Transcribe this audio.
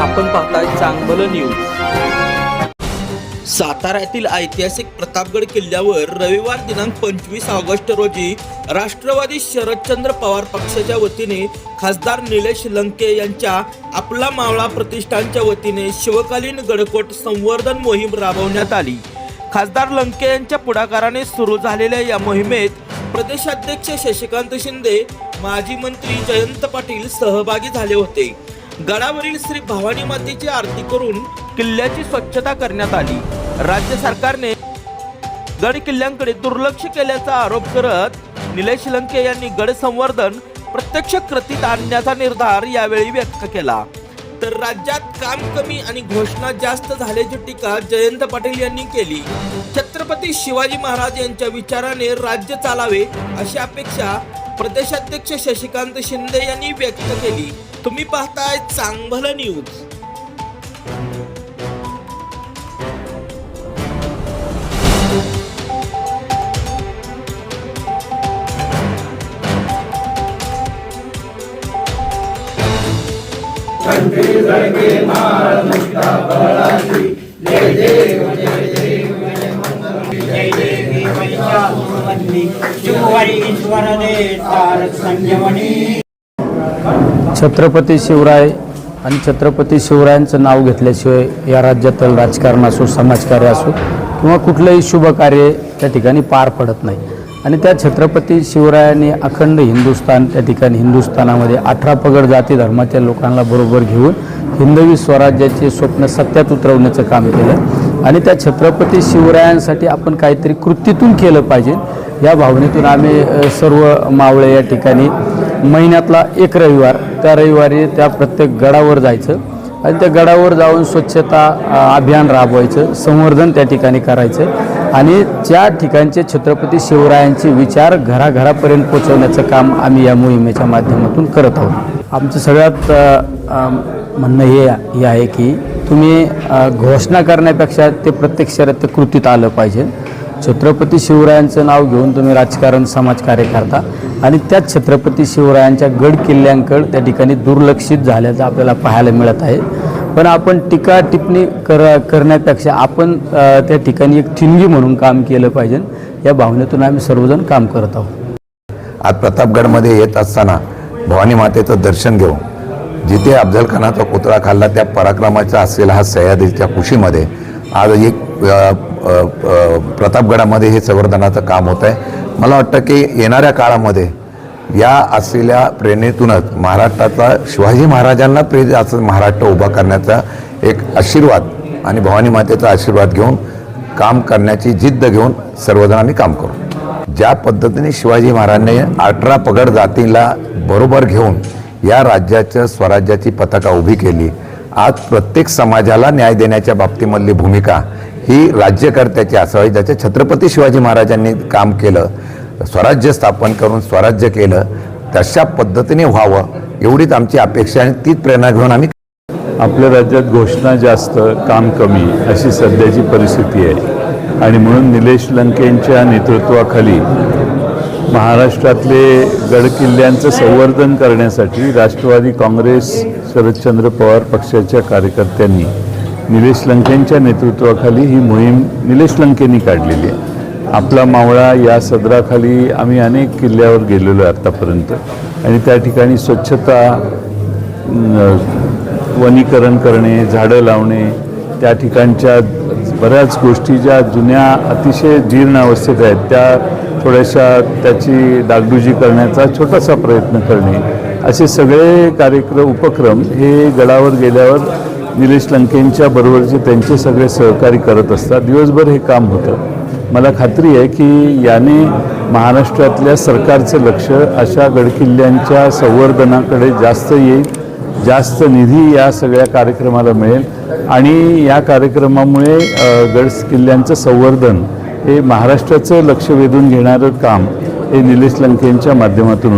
आपण पाहताय चांगलं न्यूज साताऱ्यातील ऐतिहासिक प्रतापगड किल्ल्यावर रविवार दिनांक पंचवीस ऑगस्ट रोजी राष्ट्रवादी शरदचंद्र पवार पक्षाच्या वतीने खासदार निलेश लंके यांच्या आपला मावळा प्रतिष्ठानच्या वतीने शिवकालीन गडकोट संवर्धन मोहीम राबवण्यात आली. खासदार लंके यांच्या पुढाकाराने सुरू झालेल्या या मोहिमेत प्रदेशाध्यक्ष शशिकांत शिंदे माजी मंत्री जयंत पाटील सहभागी झाले होते. गडावरील श्री भवानी मातेची आरती करून किल्ल्याची स्वच्छता करण्यात आली. राज्य सरकारने गड किल्ल्यांकडे दुर्लक्ष केल्याचा आरोप करत निलेश लंके यांनी गड संवर्धन प्रत्यक्ष कृतीत आणण्याचा निर्धार यावेळी व्यक्त केला. तर राज्यात काम कमी आणि घोषणा जास्त झाल्याची टीका जयंत पाटील यांनी केली. छत्रपती शिवाजी महाराज यांच्या विचाराने राज्य चालावे अशी अपेक्षा प्रदेशाध्यक्ष शशिकांत शिंदे यांनी व्यक्त केली. तुम्ही पाहताय चांगलं न्यूज जय देवी महिषासुरमर्दिनी ईश्वर दे तारक संयमनी छत्रपती शिवराय आणि छत्रपती शिवरायांचं नाव घेतल्याशिवाय या राज्यातील राजकारण असो समाजकार्य असो किंवा कुठलंही शुभकार्य त्या ठिकाणी पार पडत नाही. आणि त्या छत्रपती शिवरायांनी अखंड हिंदुस्थान त्या ठिकाणी हिंदुस्थानामध्ये अठरा पगड जाती धर्माच्या लोकांना बरोबर घेऊन हिंदवी स्वराज्याचे स्वप्न सत्यात उतरवण्याचं काम केलं. आणि त्या छत्रपती शिवरायांसाठी आपण काहीतरी कृतीतून केलं पाहिजे. या भावनेतून आम्ही सर्व मावळे या ठिकाणी महिन्यातला एक रविवार. त्या रविवारी त्या प्रत्येक गडावर जायचं आणि त्या गडावर जाऊन स्वच्छता अभियान राबवायचं संवर्धन त्या ठिकाणी करायचं आणि ज्या ठिकाणचे छत्रपती शिवरायांचे विचार घराघरापर्यंत पोचवण्याचं काम आम्ही या मोहिमेच्या माध्यमातून करत आहोत. आमचं सगळ्यात म्हणणं हे हे आहे की तुम्ही घोषणा करण्यापेक्षा ते प्रत्यक्षात कृतीत आलं पाहिजे. छत्रपती शिवरायांचं नाव घेऊन तुम्ही राजकारण समाजकार्य करता आणि त्याच छत्रपती शिवरायांच्या गड किल्ल्यांकडे त्या ठिकाणी दुर्लक्षित झाल्याचं आपल्याला पाहायला मिळत आहे. पण आपण टीका टिप्पणी कर करण्यापेक्षा आपण त्या ठिकाणी एक ठिणगी म्हणून काम केलं पाहिजे. या भावनेतून आम्ही सर्वजण काम करत आहोत. आज प्रतापगडमध्ये येत असताना भवानी मातेचं दर्शन घेऊ जिथे अफजल खानाचा पुतळा खाल्ला त्या पराक्रमाचा असलेला हा सह्याद्रीच्या कुशीमध्ये आज एक प्रतापगडामध्ये हे संवर्धनाचं काम होत आहे मला वाटतं की येणाऱ्या काळामध्ये या असलेल्या प्रेरणेतूनच महाराष्ट्राचा शिवाजी महाराजांना प्रेरित असं महाराष्ट्र उभा करण्याचा एक आशीर्वाद आणि भवानी मातेचा आशीर्वाद घेऊन काम करण्याची जिद्द घेऊन सर्वजण आम्ही काम करू. ज्या पद्धतीने शिवाजी महाराजांनी अठरा पगड जातीला बरोबर घेऊन या राज्याच्या स्वराज्याची पताका उभी केली आज प्रत्येक समाजाला न्याय देण्याच्या बाबतीमधली भूमिका ही राज्यकर्त्याची असावी ज्याचे छत्रपती शिवाजी महाराजांनी काम केलं स्वराज्य स्थापन करून स्वराज्य केलं तशा पद्धतीने व्हावं एवढीच आमची अपेक्षा आणि तीच प्रेरणा घेऊन आम्ही आपल्या राज्यात घोषणा जास्त काम कमी अशी सध्याची परिस्थिती आहे. आणि म्हणून निलेश लंकेंच्या नेतृत्वाखाली महाराष्ट्रातले गडकिल्ल्यांचं संवर्धन करण्यासाठी राष्ट्रवादी काँग्रेस शरदचंद्र पवार पक्षाच्या कार्यकर्त्यांनी निलेश लंकेंच्या नेतृत्वाखाली ही मोहीम निलेश लंकेंनी काढलेली आहे. आपला मावळा या सदराखाली आम्ही अनेक किल्ल्यावर गेलेलो आहे आत्तापर्यंत आणि त्या ठिकाणी स्वच्छता वनीकरण करणे झाडं लावणे त्या ठिकाणच्या बऱ्याच गोष्टी ज्या जुन्या अतिशय जीर्ण अवस्थेत आहेत त्या थोड्याशा त्याची डागडुजी करण्याचा छोटासा प्रयत्न करणे. असे सगळे कार्यक्रम उपक्रम हे गडावर गेल्यावर निलेश लंकेंच्या बरोबरचे त्यांचे सगळे सहकारी करत असतात. दिवसभर हे काम होतं. मला खात्री आहे की याने महाराष्ट्रातल्या सरकारचं लक्ष अशा गडकिल्ल्यांच्या संवर्धनाकडे जास्त येईल जास्त निधी या सगळ्या कार्यक्रमाला मिळेल आणि या कार्यक्रमामुळे गड किल्ल्यांचं संवर्धन हे महाराष्ट्राचं लक्ष वेधून घेणारं काम हे निलेश लंकेंच्या माध्यमातून